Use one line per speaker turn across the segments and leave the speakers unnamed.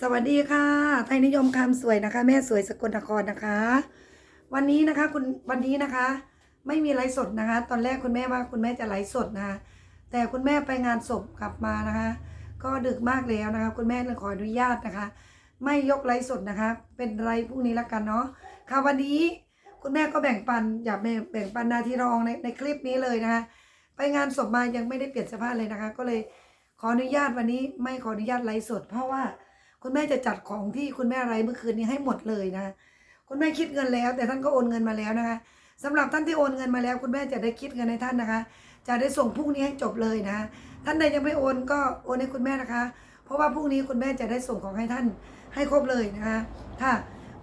สวัสดีค่ะ ไทยนิยมคำสวยนะคะ แม่สวยสกลนครนะคะ วันนี้นะคะคุณวันนี้นะคะ ไม่มีไลฟ์สดนะคะ ตอนแรกคุณแม่ว่าคุณแม่จะไลฟ์สดนะคะแต่คุณแม่ไปงานศพกลับมานะคะ ก็ดึกมากแล้วนะคะ คุณแม่เลยขออนุญาตนะคะ ไม่ยกไลฟ์สดนะคะ เป็นไรพรุ่งนี้ละกันเนาะค่ะวันนี้คุณแม่ก็แบ่งปันอยากแบ่งปันนาทีรองในในคลิปนี้เลยนะคะ ไปงานศพมายังไม่ได้เปลี่ยนเสื้อผ้าเลยนะคะ ก็เลยขออนุญาตวันนี้ไม่ขออนุญาตไลฟ์สด เพราะว่า คุณแม่จะจัดของที่คุณแม่ไลฟ์เมื่อคืนนี้ให้หมดเลยนะ คุณแม่คิดเงินแล้ว แต่ท่านก็โอนเงินมาแล้วนะคะสำหรับท่านที่โอนเงินมาแล้ว คุณแม่จะได้คิดเงินให้ท่านนะคะ จะได้ส่งพรุ่งนี้ให้จบเลยนะ ท่านใดยังไม่โอนก็โอนให้คุณแม่นะคะ เพราะว่าพรุ่งนี้คุณแม่จะได้ส่งของให้ท่านให้ครบเลยนะคะค่ะ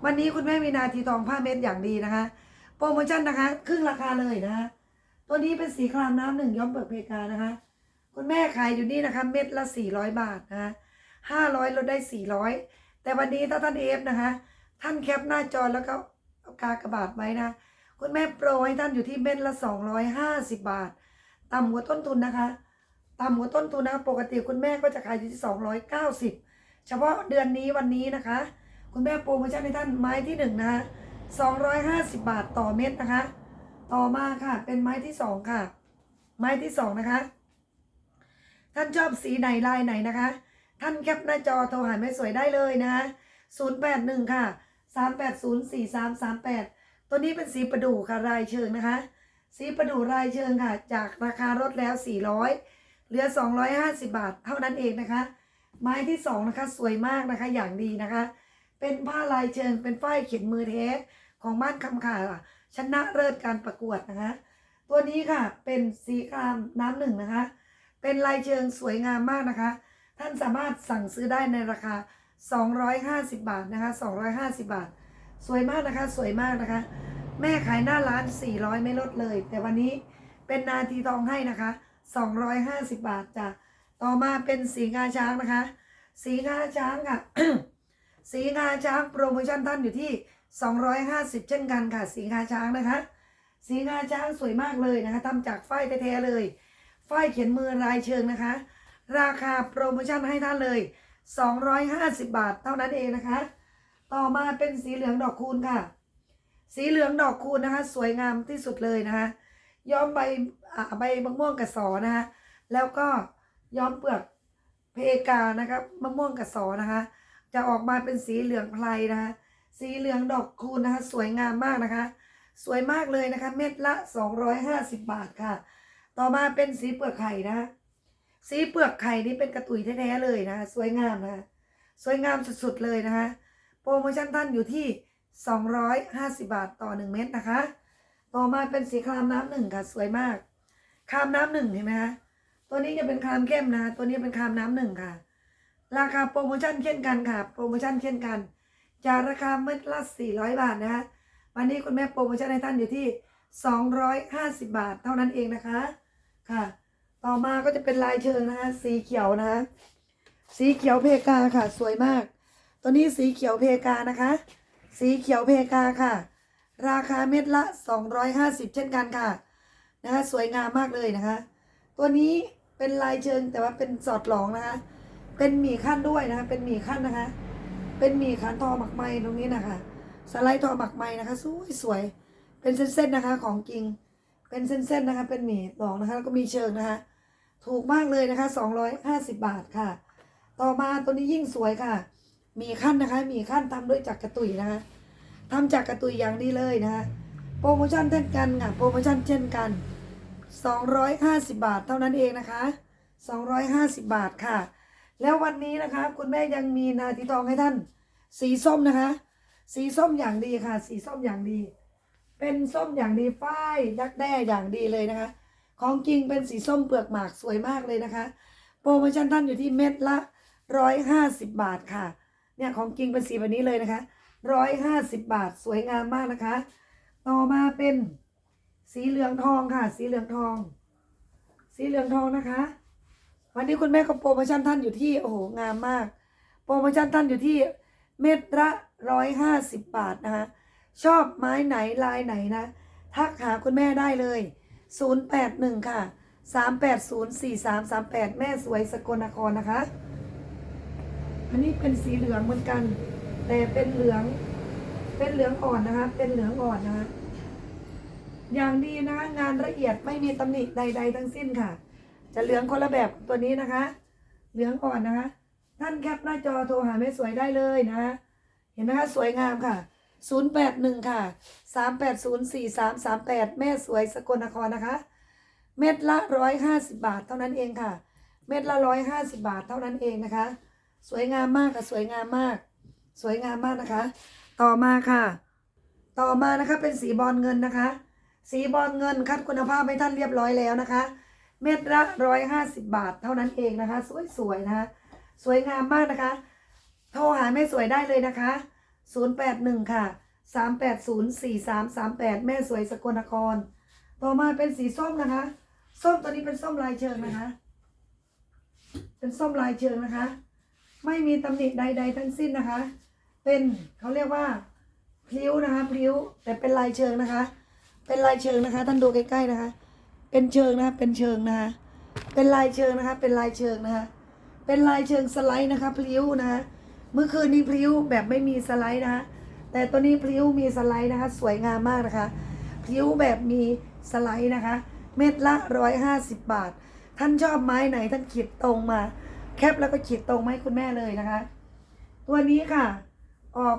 วันนี้คุณแม่มีนาทีทองผ้าเม็ดอย่างดีนะคะ โปรโมชั่นนะคะ ครึ่งราคาเลยนะคะตัวนี้เป็นสีครามน้ำหนึ่งย้อมเปลือกเพกานะคะ คุณแม่ขายอยู่นี่นะคะ เม็ดละ400บาทนะคะ 500ลดได้ 400 แต่วันนี้ถ้าท่านเอฟนะคะ ท่านแคปหน้าจอแล้วก็เอากากระบาดไว้นะ คุณแม่โปรให้ท่านอยู่ที่เม็ดละ 250 บาท ต่ำกว่าต้นทุนนะคะต่ำกว่าต้นทุนนะคะปกติคุณแม่ก็จะขายอยู่ที่ 290 เฉพาะเดือนนี้วันนี้นะคะ คุณแม่โปรโมชั่นให้ท่านไม้ที่หนึ่งนะคะ250 บาทต่อเม็ดนะคะ ต่อมาค่ะ เป็นไม้ที่สองค่ะ ไม้ที่สองนะคะ ท่านชอบสีไหนลายไหนนะคะ ท่านแคปหน้าจอโทรหาแม่สวยได้เลยนะคะ081 ค่ะ 3804338 ตัวนี้เป็นสีประดู่ค่ะรายเชิงนะคะ สีประดู่รายเชิงค่ะ จากราคารถแล้ว 400 เหลือ 250 บาท เท่านั้นเองนะคะ ไม้ที่สองนะคะ สวยมากนะคะอย่างดีนะคะ เป็นผ้าลายเชิงเป็นฝ้ายเขียนมือแท้ของบ้านคำขาค่ะชนะเลิศการประกวดนะคะ ตัวนี้ค่ะเป็นสีครามน้ำหนึ่งนะคะ เป็นลายเชิงสวยงามมากนะคะ ท่านสามารถสั่งซื้อได้ในราคา 250 บาทนะคะ 250 บาท สวยมากนะคะ สวยมากนะคะ แม่ขายหน้าร้าน 400 ไม่ลดเลย แต่วันนี้เป็นนาทีทองให้นะคะ 250 บาทจ้ะต่อมาเป็นสีงาช้างนะคะ สีงาช้างค่ะ สีงาช้างโปรโมชั่นท่านอยู่ที่ 250 เช่นกันค่ะ สีงาช้างนะคะ สีงาช้างสวยมากเลยนะคะทำจากฝ้ายแท้ๆเลยฝ้ายเขียนมือลายเชิงนะคะ ราคาโปรโมชั่นให้ท่านเลย 250 บาทเท่านั้นเองนะคะ ต่อมาเป็นสีเหลืองดอกคูณค่ะ สีเหลืองดอกคูณนะคะ สวยงามที่สุดเลยนะคะ ย้อมใบใบมะม่วงกระสอนะคะแล้วก็ย้อมเปลือกเพกานะครับมะม่วงกระสอนะคะ จะออกมาเป็นสีเหลืองไพรนะคะ สีเหลืองดอกคูณนะคะ สวยงามมากนะคะ สวยมากเลยนะคะ เม็ดละ 250 บาทค่ะ ต่อมาเป็นสีเปลือกไข่นะคะ สีเปลือกไข่นี่เป็นกระตุยแท้ๆเลยนะคะสวยงามนะคะสวยงามสุดๆเลยนะคะ โปรโมชั่นท่านอยู่ที่ 250 บาทต่อ 1 เม็ดนะคะ ต่อมาเป็นสีครามน้ำหนึ่งค่ะสวยมากครามน้ำหนึ่งเห็นไหมคะตัวนี้จะเป็นครามเข้มนะคะตัวนี้เป็นครามน้ำหนึ่งค่ะ ราคาโปรโมชั่นเช่นกันค่ะ โปรโมชั่นเช่นกันจากราคาเม็ดละ 400 บาทนะคะวันนี้คุณแม่โปรโมชั่นให้ท่านอยู่ที่ 250 บาทเท่านั้นเองนะคะค่ะ ต่อมาก็จะเป็นลายเชิงนะคะสีเขียวนะคะสีเขียวเพกาค่ะ สวยมาก ตัวนี้สีเขียวเพกานะคะ สีเขียวเพกาค่ะ ราคาเม็ดละ 250 เช่นกันค่ะนะคะสวยงามมากเลยนะคะ ตัวนี้เป็นลายเชิงแต่ว่าเป็นสอดหลองนะคะ เป็นหมี่ขั้นด้วยนะคะ เป็นหมี่ขั้นนะคะ เป็นหมี่ขันทอหมักไหมตรงนี้นะคะ สไลด์ทอหมักไหมนะคะ สวยสวยเป็นเส้นๆนะคะของจริง เป็นเส้นๆนะคะ เป็นหมี่หลองนะคะแล้วก็มีเชิงนะคะ ถูกมากเลยนะคะ 250 บาทค่ะ ต่อมาตัวนี้ยิ่งสวยค่ะ มีขั้นนะคะ มีขั้นทำด้วยจักรกระตุยนะคะทำจากกระตุยอย่างดีเลยนะคะโปรโมชั่นเช่นกันค่ะ โปรโมชั่นเช่นกัน 250 บาทเท่านั้นเองนะคะ 250 บาทค่ะ แล้ววันนี้นะคะ คุณแม่ยังมีนาทีทองให้ท่าน สีส้มนะคะ สีส้มอย่างดีค่ะ สีส้มอย่างดี เป็นส้มอย่างดีฝ้ายดักแด้อย่างดีเลยนะคะ ของจริงเป็นสีส้มเปลือกหมากสวยมากเลยนะคะ โปรโมชั่นท่านอยู่ที่เม็ดละร้อยห้าสิบบาทค่ะ เนี่ยของจริงเป็นสีแบบนี้เลยนะคะร้อยห้าสิบบาทสวยงามมากนะคะ ต่อมาเป็นสีเหลืองทองค่ะ สีเหลืองทอง สีเหลืองทองนะคะ วันนี้คุณแม่ก็โปรโมชั่นท่านอยู่ที่โอ้โหงามมาก โปรโมชั่นท่านอยู่ที่เม็ดละร้อยห้าสิบบาทนะคะ ชอบไม้ไหนลายไหนนะ ทักหาคุณแม่ได้เลย 081 ค่ะ 3804338 แม่สวยสกลนครนะคะ อันนี้เป็นสีเหลืองเหมือนกัน แต่เป็นเหลือง เป็นเหลืองอ่อนนะคะ เป็นเหลืองอ่อนนะคะ อย่างดีนะคะงานละเอียดไม่มีตำหนิใด ๆ ทั้งสิ้นค่ะ จะเหลืองคนละแบบกับตัวนี้นะคะ เหลืองอ่อนนะคะ ท่านแคปหน้าจอโทรหาแม่สวยได้เลยนะคะเห็นไหมคะสวยงามค่ะ 081 ค่ะ 3804338 แม่สวยสกลนครนะคะ เม็ดละ 150 บาทเท่านั้นเองค่ะ เม็ดละ 150 บาทเท่านั้นเองนะคะ สวยงามมากค่ะสวยงามมาก สวยงามมากนะคะ ต่อมาค่ะ ต่อมานะคะเป็นสีบอลเงินนะคะ สีบอลเงินคัดคุณภาพให้ท่านเรียบร้อยแล้วนะคะ เม็ดละ 150 บาทเท่านั้นเองนะคะ สวยๆนะคะ สวยงามมากนะคะ โทรหาแม่สวยได้เลยนะคะ 081 ค่ะ 3804338 แม่สวยสกลนคร ต่อมาเป็นสีส้มนะคะ ส้มตัวนี้เป็นส้มลายเชิงนะคะ เป็นส้มลายเชิงนะคะ ไม่มีตำหนิใด ๆ ทั้งสิ้นนะคะ เป็นเขาเรียกว่าพลิ้วนะคะพลิ้วแต่เป็นลายเชิงนะคะ เป็นลายเชิงนะคะ ท่านดูใกล้ๆนะคะ เป็นเชิงนะคะเป็นเชิงนะคะ เป็นลายเชิงนะคะ เป็นลายเชิงนะคะ เป็นลายเชิงสไลด์นะคะพลิ้วนะคะ เมื่อคืนนี้พลิ้วแบบไม่มีสไลด์นะคะแต่ตัวนี้พลิ้วมีสไลด์นะคะ สวยงามมากนะคะพลิ้วแบบมีสไลด์นะคะ เม็ดละร้อยห้าสิบบาท ท่านชอบไม้ไหนท่านขีดตรงมา แคปแล้วก็ขีดตรงมาให้คุณแม่เลยนะคะ ตัวนี้ค่ะ ออก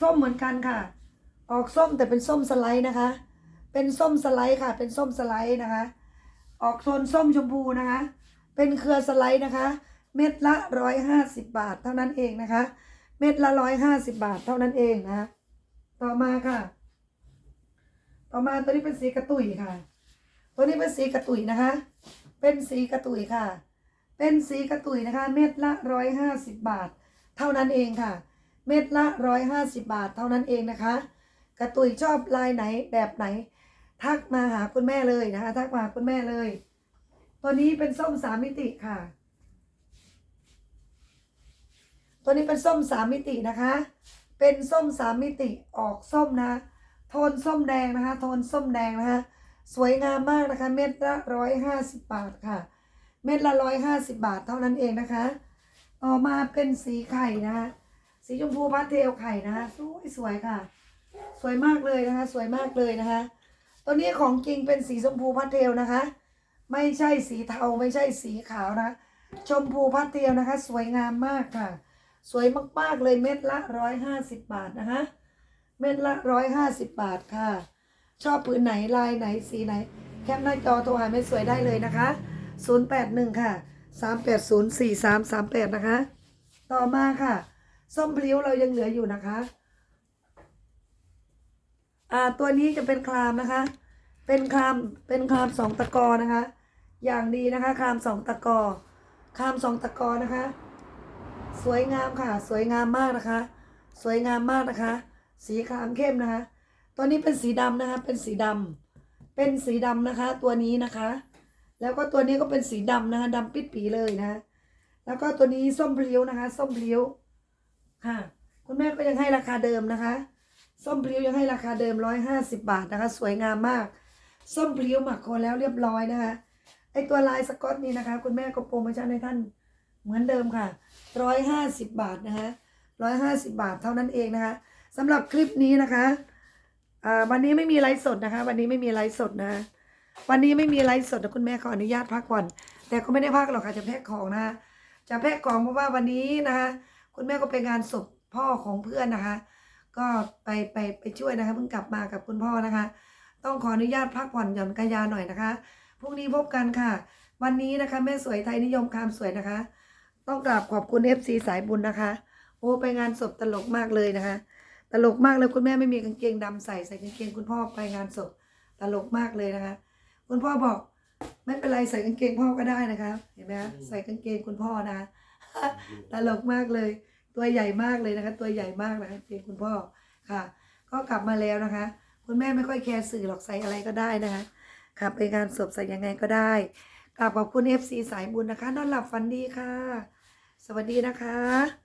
ส้มเหมือนกันค่ะ ออกส้มแต่เป็นส้มสไลด์นะคะ เป็นส้มสไลด์ค่ะ เป็นส้มสไลด์นะคะ ออกโทนส้มชมพูนะคะ เป็นเครือสไลด์นะคะ เม็ดละร้อยห้าสิบบาทเท่านั้นเองนะคะ เม็ดละร้อยห้าสิบบาทเท่านั้นเองนะ ต่อมาค่ะ ต่อมาตัวนี้เป็นสีกระตุยค่ะ ตัวนี้เป็นสีกระตุยนะคะ เป็นสีกระตุยค่ะ เป็นสีกระตุยนะคะ เม็ดละร้อยห้าสิบบาท เท่านั้นเองค่ะ เม็ดละร้อยห้าสิบบาทเท่านั้นเองนะคะ กระตุยชอบลายไหนแบบไหน ทักมาหาคุณแม่เลยนะคะ ทักมาหาคุณแม่เลย ตัวนี้เป็นส้มสามมิติค่ะ ตัวนี้เป็นส้มสามมิตินะคะ เป็นส้มสามมิติออกส้มนะ โทนส้มแดงนะคะ โทนส้มแดงนะคะ สวยงามมากนะคะ เม็ดละร้อยห้าสิบบาทค่ะ เม็ดละร้อยห้าสิบบาทเท่านั้นเองนะคะ ต่อมาเป็นสีไข่นะคะ สีชมพูพาสเทลไข่นะคะสวยสวยค่ะ สวยมากเลยนะคะ สวยมากเลยนะคะ ตัวนี้ของจริงเป็นสีชมพูพาสเทลนะคะ ไม่ใช่สีเทาไม่ใช่สีขาวนะ ชมพูพาสเทลนะคะ สวยงามมากค่ะ สวยมาก ๆ เลยเม็ดละร้อยห้าสิบบาทนะคะเม็ดละร้อยห้าสิบบาทค่ะ ชอบผืนไหนลายไหนสีไหน แคปหน้าจอโทรหาแม่สวยได้เลยนะคะ081ค่ะ3804338นะคะ ต่อมาค่ะ ส้มพลิ้วเรายังเหลืออยู่นะคะอ่าตัวนี้จะเป็นคลามนะคะ เป็นคลามเป็นคลามสองตะกอนะคะ อย่างดีนะคะคลามสองตะกอคลามสองตะกอนะคะ สวยงามค่ะ สวยงามมากนะคะ สวยงามมากนะคะ สีครามเข้มนะคะ ตัวนี้เป็นสีดำนะคะ เป็นสีดำเป็นสีดำนะคะ ตัวนี้นะคะ แล้วก็ตัวนี้ก็เป็นสีดำนะคะดำปิดปีเลยนะ แล้วก็ตัวนี้ส้มพลิ้วนะคะ ส้มพลิ้วค่ะ คุณแม่ก็ยังให้ราคาเดิมนะคะ ส้มพลิ้วยังให้ราคาเดิมร้อยห้าสิบบาทนะคะ สวยงามมาก ส้มพลิ้วหมักโคนแล้วเรียบร้อยนะคะ ไอตัวลายสกอตนี่นะคะ คุณแม่ก็โปรโมชั่นให้ท่าน เหมือนเดิมค่ะร้อยห้าสิบบาทนะคะร้อยห้าสิบบาทเท่านั้นเองนะคะสำหรับคลิปนี้นะคะอ่าวันนี้ไม่มีไลฟ์สดนะคะวันนี้ไม่มีไลฟ์สดนะคะ วันนี้ไม่มีไลฟ์สดนะคุณแม่ขออนุญาตพักผ่อน แต่ก็ไม่ได้พักหรอกค่ะจะแพ็คของนะคะจะแพ็คของเพราะว่าวันนี้นะคะคุณแม่ก็ไปงานศพพ่อของเพื่อนนะคะ ก็ไปไปไปช่วยนะคะเพิ่งกลับมากับคุณพ่อนะคะ ต้องขออนุญาตพักผ่อนหย่อนกายาหน่อยนะคะพรุ่งนี้พบกันค่ะ วันนี้นะคะแม่สวยไทยนิยมคามสวยนะคะ ต้องกราบขอบคุณ FC สายบุญนะคะ โอ้ไปงานศพตลกมากเลยนะคะ ตลกมากเลยคุณแม่ไม่มีกางเกงดำใส่ใส่กางเกงคุณพ่อไปงานศพตลกมากเลยนะคะ คุณพ่อบอก ไม่เป็นไรใส่กางเกงพ่อก็ได้นะคะ เห็นไหมคะใส่กางเกงคุณพ่อนะตลกมากเลย ตัวใหญ่มากเลยนะคะ ตัวใหญ่มากนะคะกางเกงคุณพ่อค่ะ ก็กลับมาแล้วนะคะ คุณแม่ไม่ค่อยแคร์สื่อหรอกใส่อะไรก็ได้นะคะค่ะไปงานศพใส่ยังไงก็ได้กราบขอบคุณ FC สายบุญนะคะนอนหลับฝันดีค่ะ สวัสดีนะคะ